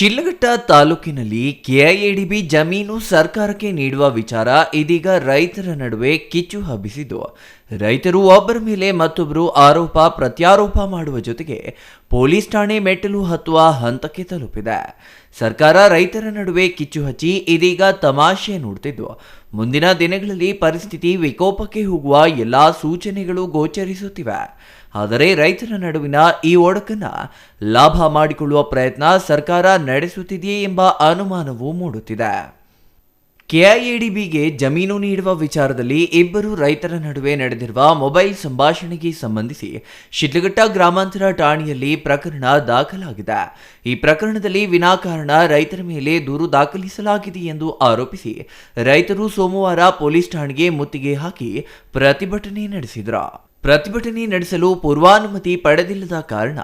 ಶಿಡ್ಲಘಟ್ಟ ತಾಲೂಕಿನಲ್ಲಿ ಕೆಐಎಡಿಬಿ ಜಮೀನು ಸರ್ಕಾರಕ್ಕೆ ನೀಡುವ ವಿಚಾರ ಇದೀಗ ರೈತರ ನಡುವೆ ಕಿಚ್ಚು ಹಬ್ಬಿಸಿದ್ದು. ರೈತರು ಒಬ್ಬರ ಮೇಲೆ ಮತ್ತೊಬ್ಬರು ಆರೋಪ, ಪ್ರತ್ಯಾರೋಪ ಮಾಡುವ ಜೊತೆಗೆ ಪೊಲೀಸ್ ಠಾಣೆ ಮೆಟ್ಟಲು ಹತ್ತುವ ಹಂತಕ್ಕೆ ತಲುಪಿದೆ. ಸರ್ಕಾರ ರೈತರ ನಡುವೆ ಕಿಚ್ಚು ಹಚ್ಚಿ ಇದೀಗ ತಮಾಷೆ ನೋಡ್ತಿದ್ದು. ಮುಂದಿನ ದಿನಗಳಲ್ಲಿ ಪರಿಸ್ಥಿತಿ ವಿಕೋಪಕ್ಕೆ ಹೋಗುವ ಎಲ್ಲಾ ಸೂಚನೆಗಳು ಗೋಚರಿಸುತ್ತಿವೆ. ಆದರೆ ರೈತರ ನಡುವಿನ ಈ ಒಡಕನ್ನ ಲಾಭ ಮಾಡಿಕೊಳ್ಳುವ ಪ್ರಯತ್ನ ಸರ್ಕಾರ ನಡೆಸುತ್ತಿದೆಯೇ ಎಂಬ ಅನುಮಾನವೂ ಮೂಡುತ್ತಿದೆ. ಕೆಐಎಡಿಬಿಗೆ ಜಮೀನು ನೀಡುವ ವಿಚಾರದಲ್ಲಿ ಇಬ್ಬರು ರೈತರ ನಡುವೆ ನಡೆದಿರುವ ಮೊಬೈಲ್ ಸಂಭಾಷಣೆಗೆ ಸಂಬಂಧಿಸಿ ಶಿಡ್ಲಘಟ್ಟ ಗ್ರಾಮಾಂತರ ಠಾಣೆಯಲ್ಲಿ ಪ್ರಕರಣ ದಾಖಲಾಗಿದೆ. ಈ ಪ್ರಕರಣದಲ್ಲಿ ವಿನಾಕಾರಣ ರೈತರ ಮೇಲೆ ದೂರು ದಾಖಲಿಸಲಾಗಿದೆ ಎಂದು ಆರೋಪಿಸಿ ರೈತರು ಸೋಮವಾರ ಪೊಲೀಸ್ ಠಾಣೆಗೆ ಮುತ್ತಿಗೆ ಹಾಕಿ ಪ್ರತಿಭಟನೆ ನಡೆಸಿದರು. ಪ್ರತಿಭಟನೆ ನಡೆಸಲು ಪೂರ್ವಾನುಮತಿ ಪಡೆದಿಲ್ಲದ ಕಾರಣ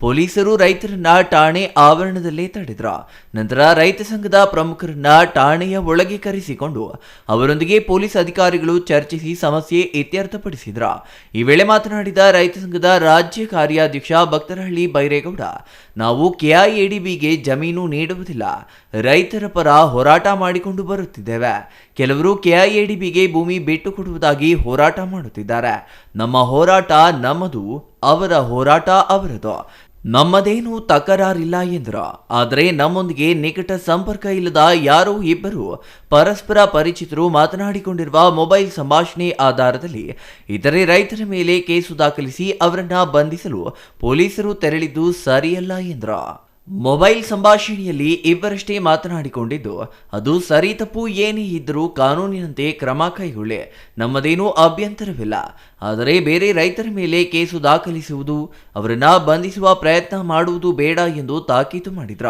ಪೊಲೀಸರು ರೈತರನ್ನ ಠಾಣೆ ಆವರಣದಲ್ಲೇ ತಡೆದ್ರ. ನಂತರ ರೈತ ಸಂಘದ ಪ್ರಮುಖರನ್ನ ಠಾಣೆಯ ಒಳಗೆ ಕರೆಸಿಕೊಂಡು ಅವರೊಂದಿಗೆ ಪೊಲೀಸ್ ಅಧಿಕಾರಿಗಳು ಚರ್ಚಿಸಿ ಸಮಸ್ಯೆ ಇತ್ಯರ್ಥಪಡಿಸಿದ್ರ. ಈ ವೇಳೆ ಮಾತನಾಡಿದ ರೈತ ಸಂಘದ ರಾಜ್ಯ ಕಾರ್ಯಾಧ್ಯಕ್ಷ ಭಕ್ತರಹಳ್ಳಿ ಬೈರೇಗೌಡ, ನಾವು ಕೆಐಎಡಿಬಿಗೆ ಜಮೀನು ನೀಡುವುದಿಲ್ಲ. ರೈತರ ಪರ ಹೋರಾಟ ಮಾಡಿಕೊಂಡು ಬರುತ್ತಿದ್ದೇವೆ. ಕೆಲವರು ಕೆಐಎಡಿಬಿಗೆ ಭೂಮಿ ಬಿಟ್ಟು ಕೊಡುವುದಾಗಿ ಹೋರಾಟ ಮಾಡುತ್ತಿದ್ದಾರೆ. ನಮ್ಮ ಹೋರಾಟ ನಮ್ಮದು, ಅವರ ಹೋರಾಟ ಅವರದು. ನಮ್ಮದೇನು ತಕರಾರಿಲ್ಲ ಎಂದ್ರ. ಆದರೆ ನಮ್ಮೊಂದಿಗೆ ನಿಕಟ ಸಂಪರ್ಕ ಇಲ್ಲದ ಯಾರೋ ಇಬ್ಬರು ಪರಸ್ಪರ ಪರಿಚಿತರು ಮಾತನಾಡಿಕೊಂಡಿರುವ ಮೊಬೈಲ್ ಸಂಭಾಷಣೆ ಆಧಾರದಲ್ಲಿ ಇತರೆ ರೈತರ ಮೇಲೆ ಕೇಸು ದಾಖಲಿಸಿ ಅವರನ್ನ ಬಂಧಿಸಲು ಪೊಲೀಸರು ತೆರಳಿದ್ದು ಸರಿಯಲ್ಲ ಎಂದ್ರ. ಮೊಬೈಲ್ ಸಂಭಾಷಣೆಯಲ್ಲಿ ಇಬ್ಬರಷ್ಟೇ ಮಾತನಾಡಿಕೊಂಡಿದ್ದು, ಅದು ಸರಿ ತಪ್ಪು ಏನೇ ಇದ್ದರೂ ಕಾನೂನಿನಂತೆ ಕ್ರಮ ಕೈಗೊಳ್ಳೆ. ನಮ್ಮದೇನೂ ಅಭ್ಯಂತರವಿಲ್ಲ. ಆದರೆ ಬೇರೆ ರೈತರ ಮೇಲೆ ಕೇಸು ದಾಖಲಿಸುವುದು, ಅವರನ್ನ ಬಂಧಿಸುವ ಪ್ರಯತ್ನ ಮಾಡುವುದು ಬೇಡ ಎಂದು ತಾಕೀತು ಮಾಡಿದ್ರ.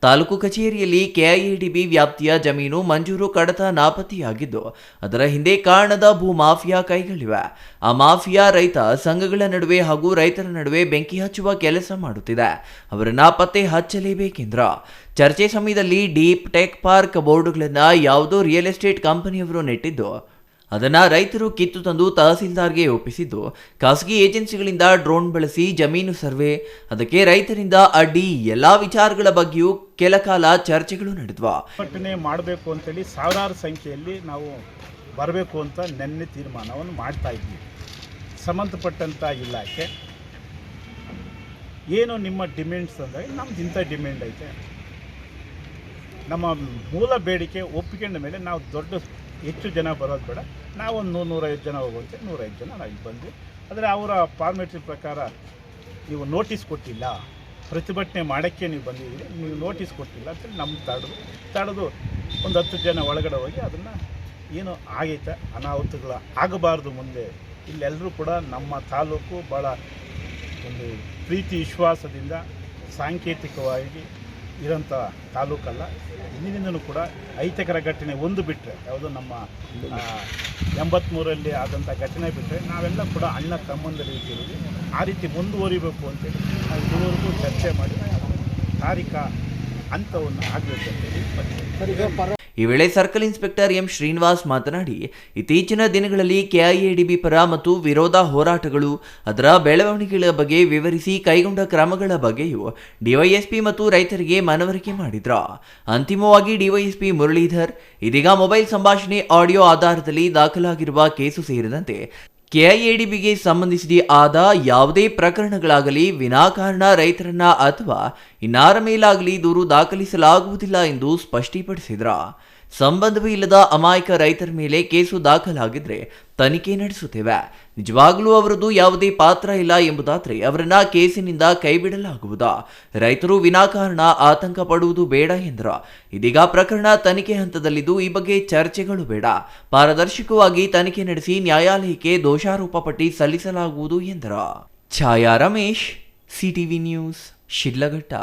ತಾಲೂಕು ಕಚೇರಿಯಲ್ಲಿ ಕೆಐಎಡಿಬಿ ವ್ಯಾಪ್ತಿಯ ಜಮೀನು ಮಂಜೂರು ಕಡತ ನಾಪತ್ತೆಯಾಗಿದ್ದು, ಅದರ ಹಿಂದೆ ಕಾರಣದ ಭೂ ಮಾಫಿಯಾ ಕೈಗಳಿವೆ. ಆ ಮಾಫಿಯಾ ರೈತ ಸಂಘಗಳ ನಡುವೆ ಹಾಗೂ ರೈತರ ನಡುವೆ ಬೆಂಕಿ ಹಚ್ಚುವ ಕೆಲಸ ಮಾಡುತ್ತಿದೆ. ಅವರನ್ನ ಪತ್ತೆ ಹಚ್ಚಲೇಬೇಕೆಂದ್ರ. ಚರ್ಚೆ ಸಮಯದಲ್ಲಿ ಡೀಪ್ ಟೆಕ್ ಪಾರ್ಕ್ ಬೋರ್ಡ್ಗಳನ್ನ ಯಾವುದೋ ರಿಯಲ್ ಎಸ್ಟೇಟ್ ಕಂಪನಿಯವರು ನೆಟ್ಟಿದ್ದು ಅದನ್ನ ರೈತರು ಕಿತ್ತು ತಂದು ತಹಸೀಲ್ದಾರ್ಗೆ ಒಪ್ಪಿಸಿದ್ದು. ಖಾಸಗಿ ಏಜೆನ್ಸಿಗಳಿಂದ ಡ್ರೋನ್ ಬಳಸಿ ಜಮೀನು ಸರ್ವೆ, ಅದಕ್ಕೆ ರೈತರಿಂದ ಅಡ್ಡಿ ಎಲ್ಲಾ ವಿಚಾರಗಳ ಬಗ್ಗೆಯೂ ಕೆಲ ಕಾಲ ಚರ್ಚೆಗಳು ನಡೆದ್ವು. ಮಾಡಬೇಕು ಅಂತೇಳಿ ಸಾವಿರಾರು ಸಂಖ್ಯೆಯಲ್ಲಿ ನಾವು ಬರಬೇಕು ಅಂತ ನೆನ್ನೆ ತೀರ್ಮಾನವನ್ನು ಮಾಡ್ತಾ ಇದ್ವಿ. ಸಂಬಂಧಪಟ್ಟಂಥ ಇಲಾಖೆ, ಏನು ನಿಮ್ಮ ಡಿಮ್ಯಾಂಡ್ಸ್ ಅಂದರೆ ನಮ್ದು ಇಂಥ ಡಿಮ್ಯಾಂಡ್ ಐತೆ. ನಮ್ಮ ಮೂಲ ಬೇಡಿಕೆ ಒಪ್ಪಿಕೊಂಡ ಮೇಲೆ ನಾವು ದೊಡ್ಡ ಹೆಚ್ಚು ಜನ ಬರೋದು ಬೇಡ. ನಾವೊಂದು ನೂರು, ನೂರೈವತ್ತು ಜನ ಹೋಗುವಂತೆ ನೂರೈದು ಜನ ನಾವು ಇಲ್ಲಿ ಬಂದ್ವಿ ಆದರೆ ಅವರ ಫಾರ್ಮೇಟ್ರಿ ಪ್ರಕಾರ ನೀವು ನೋಟಿಸ್ ಕೊಟ್ಟಿಲ್ಲ. ಪ್ರತಿಭಟನೆ ಮಾಡೋಕ್ಕೆ ನೀವು ಬಂದಿದ್ದೀರಿ, ನೀವು ನೋಟಿಸ್ ಕೊಟ್ಟಿಲ್ಲ ಅಂತೇಳಿ ನಮ್ಮ ತಡೆದು. ತಡೆದು ಒಂದು ಹತ್ತು ಜನ ಒಳಗಡೆ ಹೋಗಿ ಅದನ್ನು ಏನು ಆಗೈತೆ, ಅನಾಹುತಗಳು ಆಗಬಾರ್ದು ಮುಂದೆ. ಇಲ್ಲೆಲ್ಲರೂ ಕೂಡ ನಮ್ಮ ತಾಲೂಕು ಭಾಳ ಒಂದು ಪ್ರೀತಿ, ವಿಶ್ವಾಸದಿಂದ ಸಾಂಕೇತಿಕವಾಗಿ ಇರೋಂಥ ತಾಲೂಕಲ್ಲ ಇಂದಿನಿಂದನೂ ಕೂಡ ಅಹಿತಕರ ಘಟನೆ ಒಂದು ಬಿಟ್ಟರೆ ಯಾವುದು ನಮ್ಮ ಎಂಬತ್ತ್ಮೂರಲ್ಲಿ ಆದಂಥ ಘಟನೆ ಬಿಟ್ಟರೆ ನಾವೆಲ್ಲ ಕೂಡ ಅಣ್ಣ ತಮ್ಮಂದ ರೀತಿಯಲ್ಲಿ ಆ ರೀತಿ ಮುಂದುವರಿಬೇಕು ಅಂತೇಳಿ ನಾವು ಇದುವರೆಗೂ ಚರ್ಚೆ ಮಾಡಿ ತಾರೀಖ ಹಂತವನ್ನು ಆಗಬೇಕು ಅಂತೇಳಿ. ಈ ವೇಳೆ ಸರ್ಕಲ್ ಇನ್ಸ್ಪೆಕ್ಟರ್ ಎಂ ಶ್ರೀನಿವಾಸ್ ಮಾತನಾಡಿ, ಇತ್ತೀಚಿನ ದಿನಗಳಲ್ಲಿ ಕೆಐಎಡಿಬಿ ಪರ ಮತ್ತು ವಿರೋಧ ಹೋರಾಟಗಳು ಅದರ ಬೆಳವಣಿಗೆಗಳ ಬಗ್ಗೆ ವಿವರಿಸಿ ಕೈಗೊಂಡ ಕ್ರಮಗಳ ಬಗ್ಗೆಯೂ ಡಿವೈಎಸ್ಪಿ ಮತ್ತು ರೈತರಿಗೆ ಮನವರಿಕೆ ಮಾಡಿದ್ರು. ಅಂತಿಮವಾಗಿ ಡಿವೈಎಸ್ಪಿ ಮುರಳೀಧರ್, ಇದೀಗ ಮೊಬೈಲ್ ಸಂಭಾಷಣೆ ಆಡಿಯೋ ಆಧಾರದಲ್ಲಿ ದಾಖಲಾಗಿರುವ ಕೇಸು ಸೇರಿದಂತೆ ಕೆಐಎಡಿಬಿಗೆ ಸಂಬಂಧಿಸಿದ ಆದ ಯಾವುದೇ ಪ್ರಕರಣಗಳಾಗಲಿ ವಿನಾಕಾರಣ ರೈತರನ್ನ ಅಥವಾ ಇನ್ನಾರ ಮೇಲಾಗಲಿ ದೂರು ದಾಖಲಿಸಲಾಗುವುದಿಲ್ಲ ಎಂದು ಸ್ಪಷ್ಟಪಡಿಸಿದ್ರ ಸಂಬಂಧವೇ ಇಲ್ಲದ ಅಮಾಯಕ ರೈತರ ಮೇಲೆ ಕೇಸು ದಾಖಲಾಗಿದ್ರೆ ತನಿಖೆ ನಡೆಸುತ್ತೇವೆ. ನಿಜವಾಗಲೂ ಅವರದ್ದು ಯಾವುದೇ ಪಾತ್ರ ಇಲ್ಲ ಎಂಬುದಾದ್ರೆ ಅವರನ್ನ ಕೇಸಿನಿಂದ ಕೈಬಿಡಲಾಗುವುದಾ. ರೈತರು ವಿನಾಕಾರಣ ಆತಂಕ ಪಡುವುದು ಬೇಡ ಎಂದರು. ಇದೀಗ ಪ್ರಕರಣ ತನಿಖೆ ಹಂತದಲ್ಲಿದ್ದು ಈ ಬಗ್ಗೆ ಚರ್ಚೆಗಳು ಬೇಡ. ಪಾರದರ್ಶಕವಾಗಿ ತನಿಖೆ ನಡೆಸಿ ನ್ಯಾಯಾಲಯಕ್ಕೆ ದೋಷಾರೋಪ ಪಟ್ಟಿ ಸಲ್ಲಿಸಲಾಗುವುದು ಎಂದರು. Chaya Ramesh, CTV news, Shidlaghatta.